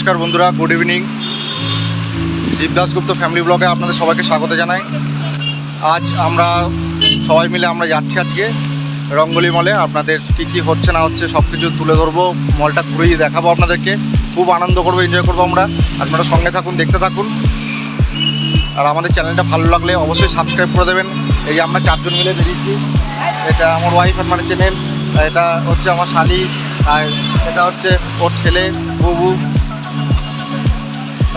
নমস্কার বন্ধুরা good evening Deep Dasgupta family ব্লগে আপনাদের সবাইকে স্বাগত জানাই। আজ আমরা সবাই মিলে আমরা যাচ্ছি আজকে রঙ্গলি মলে আপনাদের কী কী হচ্ছে না হচ্ছে সব কিছু তুলে ধরবো। মলটা ঘুরেই দেখাবো আপনাদেরকে। খুব আনন্দ করব এনজয় করব আমরা। আপনারা সঙ্গে থাকুন, দেখতে থাকুন। আর আমাদের চ্যানেলটা ভালো লাগলে অবশ্যই সাবস্ক্রাইব করে দেবেন। এই আমরা চারজন মিলে বেরিয়েছি। এটা আমার ওয়াইফ আর মানে চ্যানেল এটা হচ্ছে আমার শালি। আর এটা হচ্ছে ওর ছেলে, বুবু।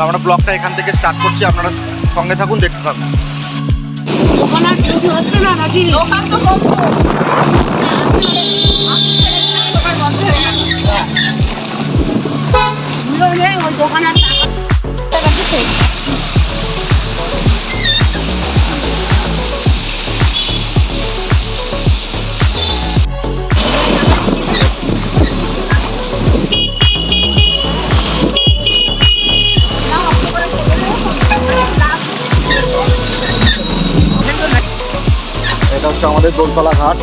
আমরা ব্লগটা এখান থেকে স্টার্ট করছি। আপনারা সঙ্গে থাকুন, দেখতে থাকুন। দোকান আর হচ্ছে না নাকি? দোকান দোলতলা ঘাট।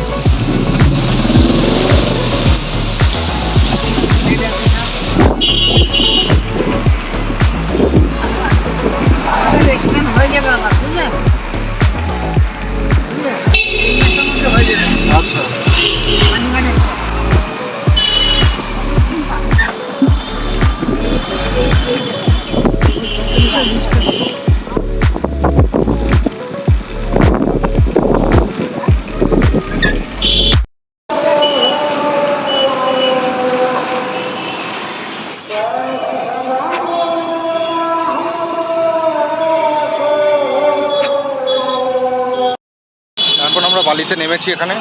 বালিতে এখানে।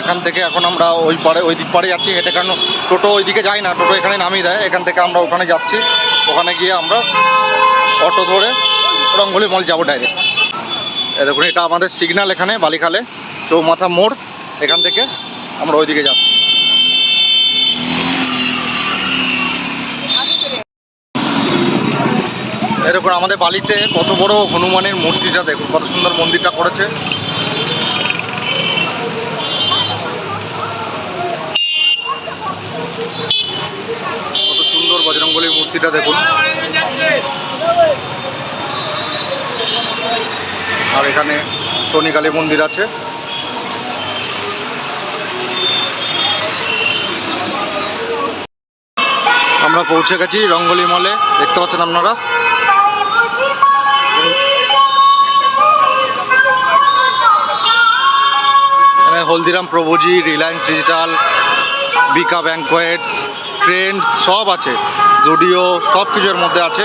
এখান থেকে এখন আমরা ওই পারে, ওই দিক পারে যাচ্ছি হেঁটে, কারণ টোটো ওইদিকে যায় না, টোটো এখানে নামিয়ে দেয়। এখান থেকে আমরা ওখানে যাচ্ছি। ওখানে গিয়ে আমরা অটো ধরে রঙ্গলি মল যাব ডাইরেক্ট দেখুন, এটা আমাদের সিগন্যাল এখানে, বালিখালে, চৌমাথা মোড়। এখান থেকে আমরা ওইদিকে যাচ্ছি। এরকম আমাদের বালিতে কত বড় হনুমানের মূর্তিটা, দেখুন, কত সুন্দর মন্দিরটা করেছে কত সুন্দর বজরঙ্গলির মূর্তিটা দেখুন। আর এখানে শনিকালী মন্দির আছে। আমরা পৌঁছে গেছি রঙ্গলি মলে। দেখতে পাচ্ছেন আপনারা? হলদিরাম প্রভুজি, রিলায়েন্স ডিজিটাল, বিকা ব্যাঙ্কোয়েটস ট্রেন্ডস সব আছে, জুডিও সব কিছুর মধ্যে আছে।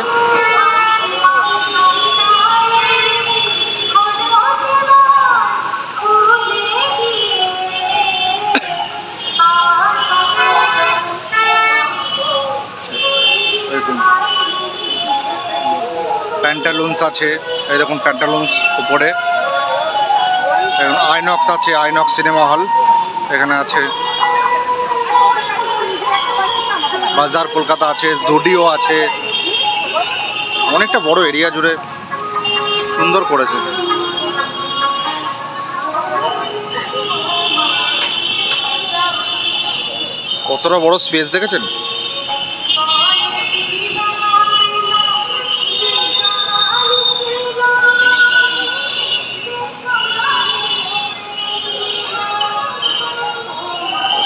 প্যান্টালুন্স আছে এই দেখুন প্যান্টালুন্স উপরে। আইনক্স আছে, আইনক্স সিনেমা হল, এখানে আছে। বাজার কলকাতা আছে জুডিও আছে। অনেকটা বড় এরিয়া জুড়ে সুন্দর করেছে। কতটা বড় স্পেস দেখেছেন?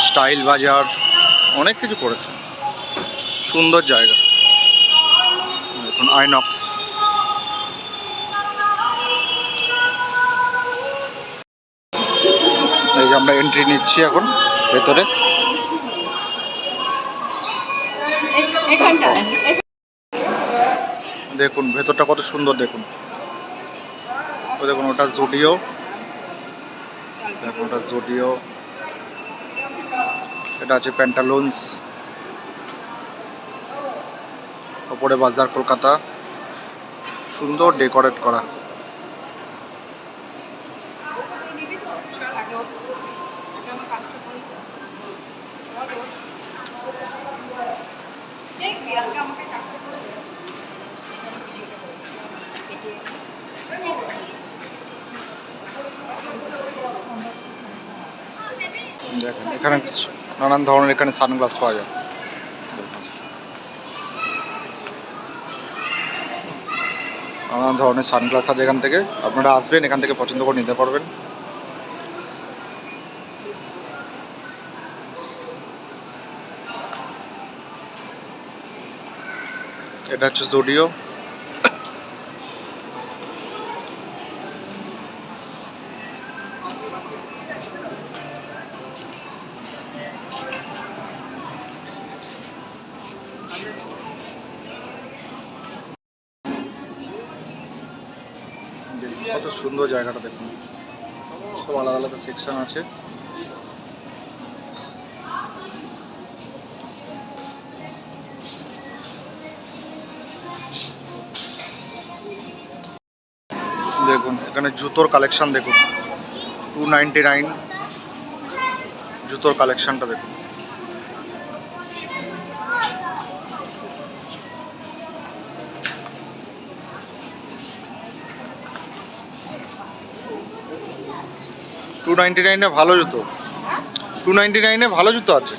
স্টাইল বাজার, অনেক কিছু করেছে। সুন্দর জায়গা। এখন আইনক্স। এই যে আমরা এন্ট্রি নিচ্ছি এখন ভেতরে। দেখুন ভেতরটা কত সুন্দর দেখুন। দেখুন ওটা জুডিও। দেখুন ওটা জুডিও। এটা আছে প্যান্টালুন্স ওপরে বাজার কলকাতা। সুন্দর ডেকোরেট করা। দেখেন এখানে নানান ধরনের এখানে সানগ্লাস পাওয়া যায়। নানান ধরনের সানগ্লাস আছে এখান থেকে। আপনারা আসবেন, এখান থেকে পছন্দ করে নিতে পারবেন। এটা হচ্ছে জুডিও কত সুন্দর জায়গাটা দেখুন। সব আলাদা আলাদা সেকশন আছে। দেখুন, এখানে জুতোর কালেকশন দেখুন। টু নাইনটি নাইন জুতোর কালেকশনটা দেখুন। টু নাইনটি নাইনে ভালো জুতো। টু নাইনটি নাইনে ভালো জুতো আছে।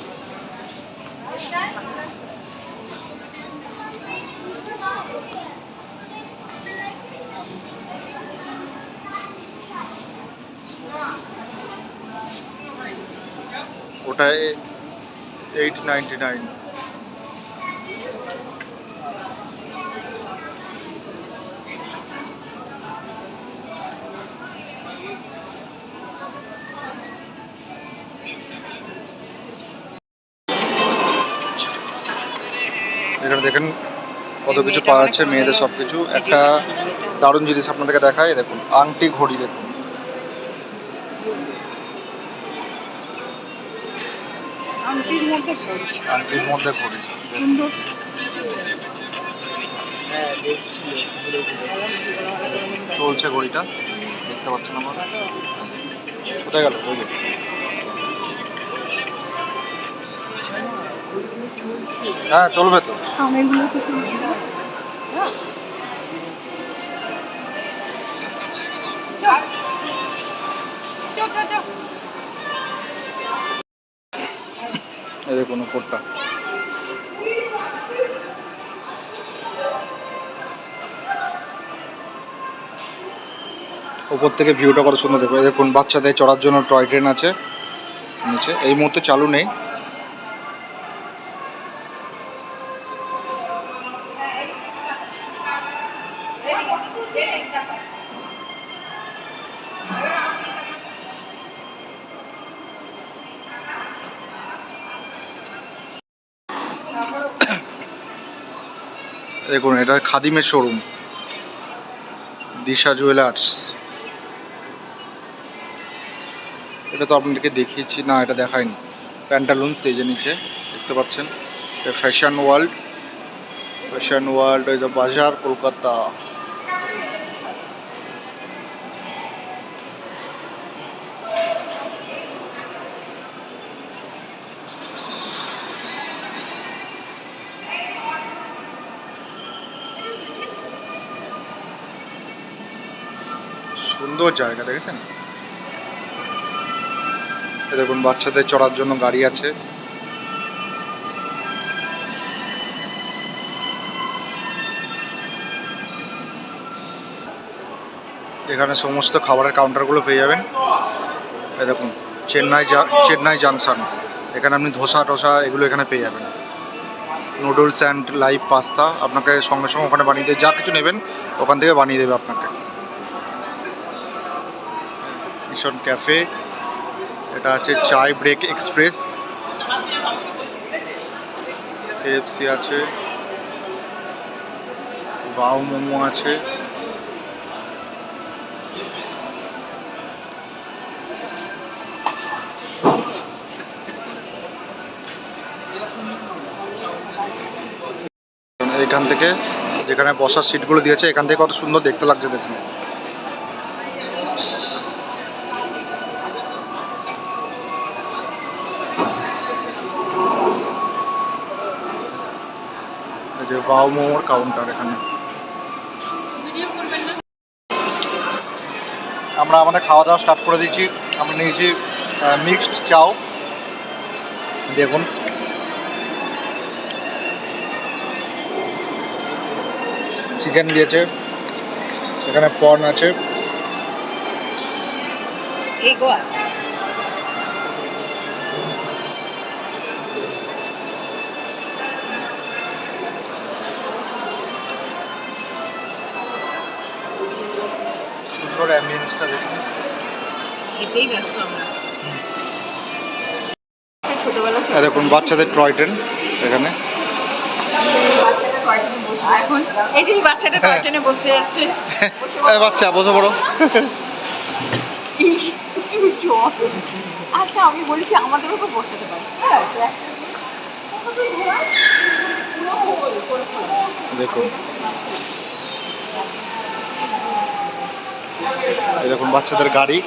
ওটা এইট নাইনটি নাইন এখানে দেখেন কত কিছু পাওয়া যাচ্ছে মেয়েদের সব কিছু একটা দারুণ জিনিস আপনাদেরকে দেখায় দেখুন আংটি ঘড়ি দেখুন। আংটির মধ্যে ঘড়ি। চলছে ঘড়িটা দেখতে পাচ্ছেন আমরা কোথায় গেল? হ্যাঁ চলবে তো। এই দেখুন উপরটা। উপর থেকে ভিউটা কত সুন্দর দেখো এই দেখুন বাচ্চাদের চড়ার জন্য টয় ট্রেন আছে। নিচে। এই মুহূর্তে চালু নেই। দেখুন, এটা খাদিমের শোরুম দিশা জুয়েলার্স এটা তো আপনাদেরকে দেখিয়েছি। না, এটা দেখায়নি প্যান্টালুন্স এই যে নিচে, দেখতে পাচ্ছেন। ফ্যাশন ওয়ার্ল্ড ফ্যাশন ওয়ার্ল্ড বাজার, কলকাতা। সুন্দর জায়গা, দেখেছেন? দেখুন, বাচ্চাদের চড়ার জন্য গাড়ি আছে। এখানে সমস্ত খাবারের কাউন্টারগুলো পেয়ে যাবেন। দেখুন, চেন্নাই চেন্নাই জাংশন। এখানে আপনি ধোসা টোসা এগুলো এখানে পেয়ে যাবেন। নুডলস অ্যান্ড লাইভ পাস্তা আপনাকে সঙ্গে সঙ্গে ওখানে বানিয়ে দেবে যা কিছু নেবেন ওখান থেকে বানিয়ে দেবে আপনাকে। Mission cafe. এটা আছে চাই ব্রেক এক্সপ্রেস। কেএফসি আছে। বাউ মোমো আছে। এখান থেকে যেখানে বসার সিটগুলো দিয়েছে, এখান থেকে কত সুন্দর দেখতে লাগছে দেখুন। যে বাউ মোমোর কাউন্টার এখানে। ভিডিও করবেন না। আমরা আমাদের খাওয়া দাওয়া স্টার্ট করে দিয়েছি। আমরা নিয়েছি মিক্সড চাও। দেখুন। চিকেন দিয়েছে। এখানে পর্ন আছে। এগো আছে। অ্যাম্বিয়েন্সটা এতেই ব্যস্ত আমরা। ছোটবেলা দেখুন বাচ্চাদের টয় ট্রেন এখানে। এখন এই যে বাচ্চাটা হ্যাঁ। টয়ট্রেনে বসতে যাচ্ছে। বাচ্চা বসে পড়ো। আচ্ছা আমি বলি কি আমাদেরও তো বসাতে পারি। দেখুন। দেখুন বাচ্চাদের গাড়ি।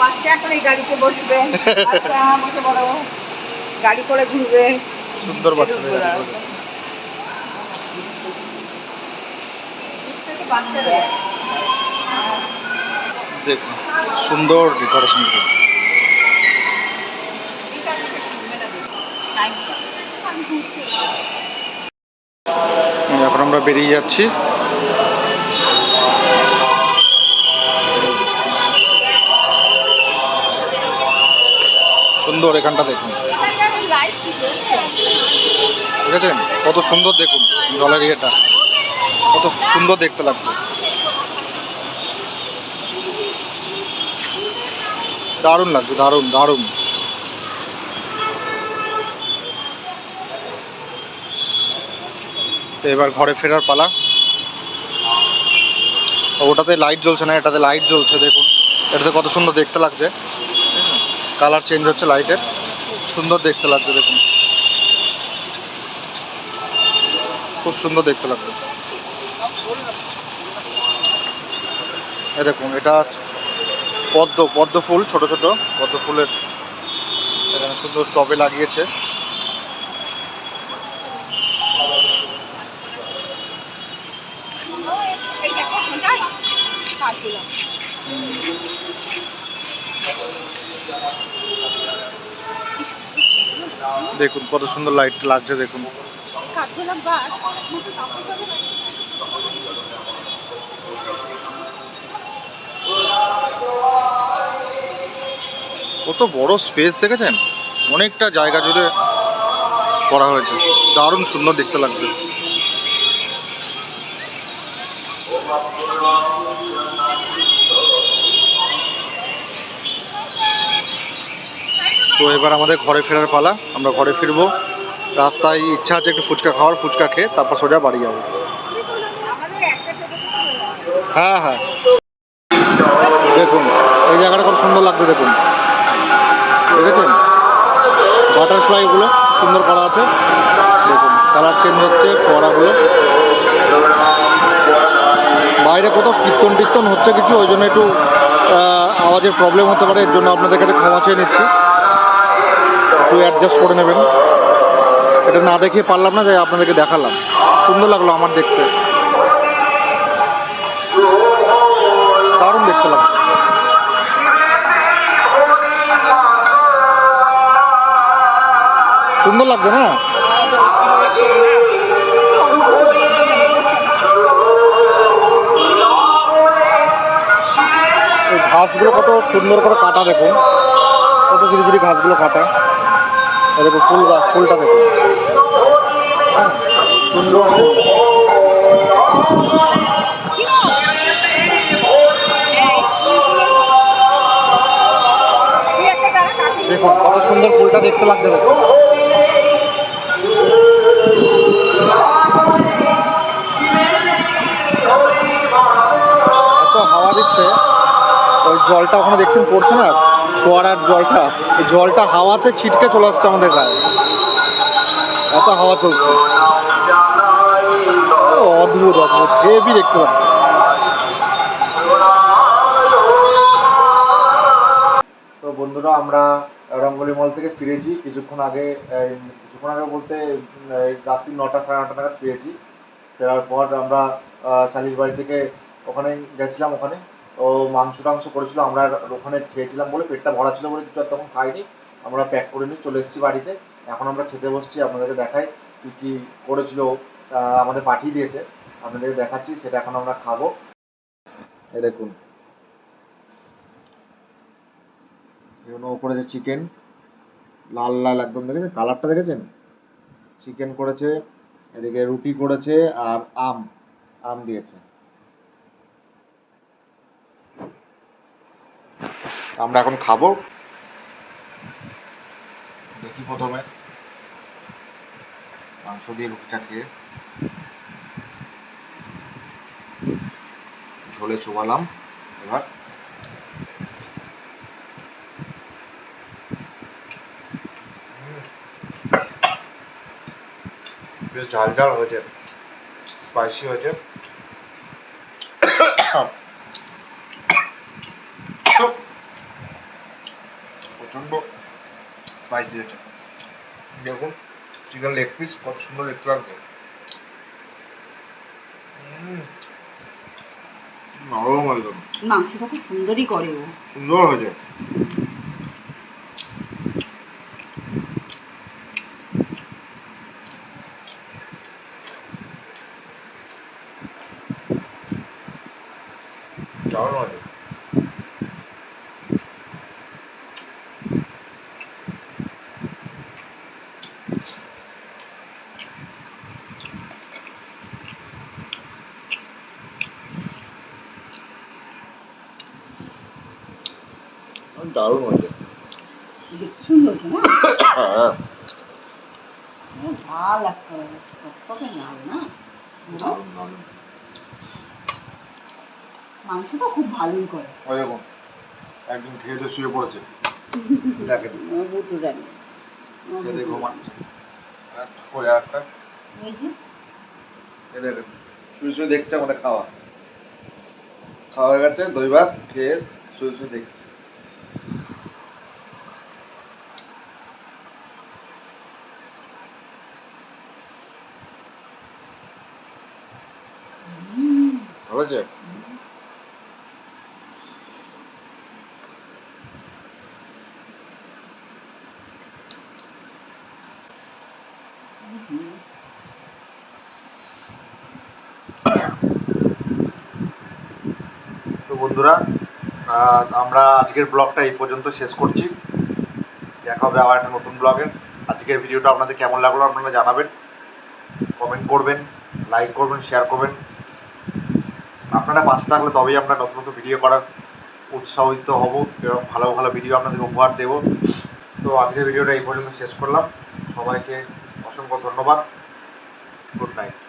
বাচ্চা এখন এই গাড়িতে বসবে। বাচ্চা বসে বড় গাড়ি করে ঘুরবে। সুন্দর বাচ্চাদের দেখুন সুন্দর ডেকোরেশন এখন আমরা বেরিয়ে যাচ্ছি। সুন্দর এখানটা দেখুন। আছে? কত সুন্দর দেখুন জলের ইয়েটা। কত সুন্দর দেখতে লাগছে। দারুণ লাগছে, দারুণ দারুণ। এবার ঘরে ফেরার পালা। ওটাতে লাইট জ্বলছে না, এটাতে লাইট জ্বলছে দেখুন। এটাতে কত সুন্দর দেখতে লাগছে। কালার চেঞ্জ হচ্ছে লাইটের। সুন্দর দেখতে লাগছে দেখুন। খুব সুন্দর দেখতে লাগবে এ দেখুন, এটা পদ্ম পদ্ম ফুল, ছোট ছোট, পদ্ম ফুলের এখানে সুন্দর টবে লাগিয়েছে। দেখুন কত সুন্দর লাইট লাগছে দেখুন। কত বড় স্পেস দেখেছেন? অনেকটা জায়গা জুড়ে করা হয়েছে। দারুণ সুন্দর দেখতে লাগছে। তো এবার আমাদের ঘরে ফেরার পালা। আমরা ঘরে ফিরবো। রাস্তায় ইচ্ছা আছে একটু ফুচকা খাওয়ার, ফুচকা খেয়ে তারপর সোজা বাড়ি যাব। হ্যাঁ হ্যাঁ। দেখুন, এই জায়গাটা কত সুন্দর লাগছে, দেখুন। দেখেছেন? বাটারফ্লাইগুলো সুন্দর করা আছে। দেখুন কালার চেঞ্জ হচ্ছে, ফোয়ারাগুলো। বাইরে কোথাও কীর্তন টীর্তন হচ্ছে কিছু, ওই জন্য একটু আওয়াজের প্রবলেম হতে পারে, এর জন্য আপনাদের কাছে ক্ষমা চেয়ে নিচ্ছি। একটু অ্যাডজাস্ট করে নেবেন। এটা না দেখিয়ে পারলাম না যে আপনাদেরকে দেখালাম। সুন্দর লাগল আমার দেখতে। দারুণ দেখতে লাগছে সুন্দর লাগছে না? ঘাসগুলো কত সুন্দর করে কাটা দেখুন। কত ঝিরি ঝিরি ঘাসগুলো কাটা। দেখুন ফুল গাছ, ফুলটা দেখুন সুন্দর দেখুন, কত সুন্দর ফুলটা দেখতে লাগছে, দেখুন। এত হাওয়া দিচ্ছে, ওই জলটা ওখানে দেখছেন পড়ছে না? ফোয়ারার জলটা, এই জলটা হাওয়াতে ছিটকে চলে আসছে আমাদের গায়ে। এত হাওয়া চলছে। অদ্ভুত অদ্ভুত। হেভি দেখতে পাচ্ছি। তো বন্ধুরা, আমরা রঙ্গলি মল থেকে ফিরেছি। কিছুক্ষণ আগে কিছুক্ষণ আগে বলতে রাত্রি নটা, সাড়ে নটা নাগাদ ফিরেছি। ফেরার পর আমরা শালির বাড়ি থেকে ওখানে গেছিলাম, ওখানে। ও মাংস টাংস করেছিল, আমরা ওখানে খেয়েছিলাম বলে, পেটটা ভরা ছিল বলে কিছু তখন খাইনি। আমরা প্যাক করে নিয়ে চলে এসেছি বাড়িতে। এখন আমরা খেতে বসছি, আপনাদেরকে দেখাই কী কী করেছিল আমাদের পাঠিয়ে দিয়েছে। আপনাদের দেখাচ্ছি, সেটা এখন আমরা খাব। এ দেখুন। এগুলো উপরে যে চিকেন লাল লাল একদম দেখেছেন? কালারটা দেখেছেন? চিকেন করেছে, এদিকে রুটি করেছে আর আম আম দিয়েছে। আমরা এখন খাব। দেখি প্রথমে। মাংস দিয়ে রুটিটা খেয়ে ঝোলে চোবালাম। এবার বেশ ঝাল ঝাল হয়েছে স্পাইসি হয়েছে। প্রচণ্ড স্পাইসি হয়েছে দেখুন চিকেন লেগ পিস কত সুন্দর দেখতে উম, নরম একদম মাংসটা খুব সুন্দরই করে ও। সুন্দর হয়েছে দারুণ হয়েছে দারুণ হয়েছে। সুন্দর হ্যাঁ। একটা টকটকে না? মাংসটা খুব ভালোই করে। ওই দেখুন একদিন খেয়ে দিয়ে শুয়ে পড়েছে। দেখেন। আমার বুটু জানি খেয়ে দিয়ে ঘুমাচ্ছে। একটা ওই আর একটা। এই যে? এ দেখেন শুয়ে শুয়ে দেখছে আমাদের খাওয়া। খাওয়া হয়ে গেছে দই ভাত খেয়ে শুয়ে শুয়ে দেখছে হুম, ভালো আছে হুম। তো বন্ধুরা আহ, আমরা আজকের ব্লগটা এই পর্যন্ত শেষ করছি। দেখা হবে আবার একটা নতুন ব্লগের আজকের ভিডিওটা আপনাদের কেমন লাগল আপনারা জানাবেন। কমেন্ট করবেন, লাইক করবেন শেয়ার করবেন। আপনারা পাশে থাকলে তবেই আমরা নতুন নতুন ভিডিও করার উৎসাহিত হব এবং ভালো ভালো ভিডিও আপনাদের উপহার দেব। তো আজকের ভিডিওটা এই পর্যন্ত শেষ করলাম। সবাইকে অসংখ্য ধন্যবাদ। Good night